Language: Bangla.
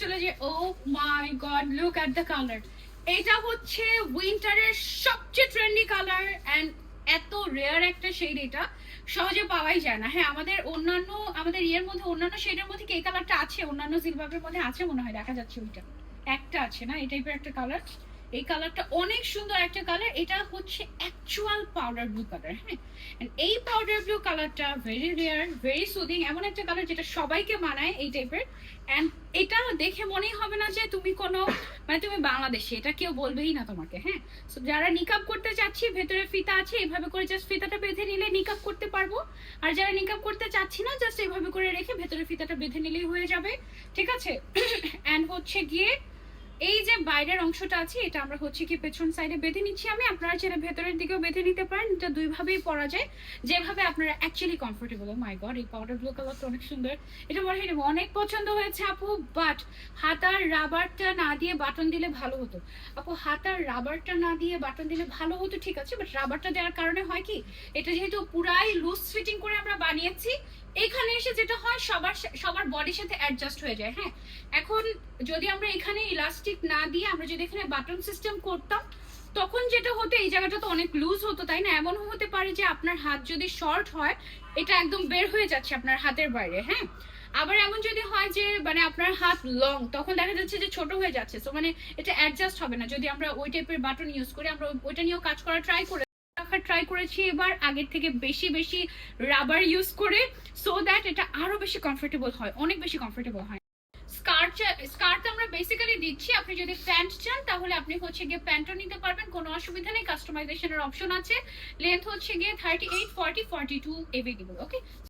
চলে যে ও my god look at the colour এটা হচ্ছে উইন্টারের সবচেয়ে ট্রেন্ডি কালার অ্যান্ড এত রেয়ার একটা শেড এটা। সহজে পাওয়াই যায় না। হ্যাঁ আমাদের অন্যান্য, আমাদের ইয়ের মধ্যে, অন্যান্য শেডের মধ্যে কি কালারটা আছে? অন্যান্য সিলভারের মধ্যে আছে মনে হয়? দেখা যাচ্ছে ওইটা। একটা আছে না? এই টাইপের একটা কালার এই কালারটা অনেক সুন্দর একটা কালার। এটা হচ্ছে অ্যাকচুয়াল পাউডার ব্লু কালার হ্যাঁ? এই পাউডার ব্লু কালারটা ভেরি রেয়ার ভেরি সুদিং এমন একটা কালার যেটা সবাইকে মানায় এই টাইপের অ্যান্ড এটা দেখে মনেই হবে না যে তুমি কোনো মানে তুমি বাংলাদেশে, এটা কেউ বলবেই না তোমাকে হ্যাঁ? So যারা নিকাপ করতে চাচ্ছি, ভেতরে ফিতা আছে এইভাবে করে জাস্ট ফিতাটা বেঁধে নিলে নিকাপ করতে পারব। আর যারা নিকাপ করতে চাচ্ছি না জাস্ট এইভাবে করে রেখে ভেতরে ফিতাটা বেঁধে নিলেই হয়ে যাবে, ঠিক আছে? অ্যান্ড হচ্ছে গিয়ে এই যে বাইরের অংশটা আছে, এটা আমরা হচ্ছে কি পেছন সাইডে বেঁধে নিচ্ছি আমি। আপনারা চাইলে ভেতরের দিকেও বেঁধে নিতে পারেন। এটা দুইভাবেই পরা যায়। যেভাবে আপনারা অ্যাকচুয়ালি কমফোর্টেবল মাই গড এই পাউডার ব্লু কালারটা অনেক সুন্দর। এটা মনে হয় অনেক পছন্দ হয়েছে আপু বাট হাতার রাবারটা না দিয়ে বাটন দিলে ভালো হতো। আপু হাতার রাবারটা না দিয়ে বাটন দিলে ভালো হতো, ঠিক আছে বাট রাবারটা দেওয়ার কারণে হয় কি, এটা যেহেতু পুরাই লুজ ফিটিং করে আমরা বানিয়েছি, এখানে এসে যেটা হয় সবার সবার বডির সাথে অ্যাডজাস্ট হয়ে যায় হ্যাঁ? এখন যদি আমরা এখানে ইলাস্টিক না দিয়ে আমরা যদি এখানে বাটন সিস্টেম করতাম, তখন যেটা হতো, এই জায়গাটা তো অনেক লুজ হতো, তাই না? এমন হতে পারে যে আপনার হাত যদি শর্ট হয়, এটা একদম বের হয়ে যাচ্ছে আপনার হাতের বাইরে হ্যাঁ? আবার এমন যদি হয় যে মানে আপনার হাত লং তখন দেখা যাচ্ছে যে ছোট হয়ে যাচ্ছে। তো মানে এটা অ্যাডজাস্ট হবে না। যদি আমরা ওই টাইপের বাটন ইউজ করি, আমরা ওইটা নিয়েও কাজ করা ট্রাই করে রাখার ট্রাই করেছি এবার আগের থেকে বেশি বেশি রাবার ইউজ করে সো দ্যাট এটা আরও বেশি কমফোর্টেবল হয়, অনেক বেশি কমফোর্টেবল হয়। স্কার্ট স্কার্ট আমরা বেসিক্যালি দিচ্ছি, আপনি যদি প্যান্ট চান তাহলে আপনি হচ্ছে গিয়ে প্যান্টও নিতে পারবেন, কোনো অসুবিধা নেই কাস্টমাইজেশনের অপশন আছে। লেন্থ হচ্ছে গিয়ে thirty eight forty forty two available okay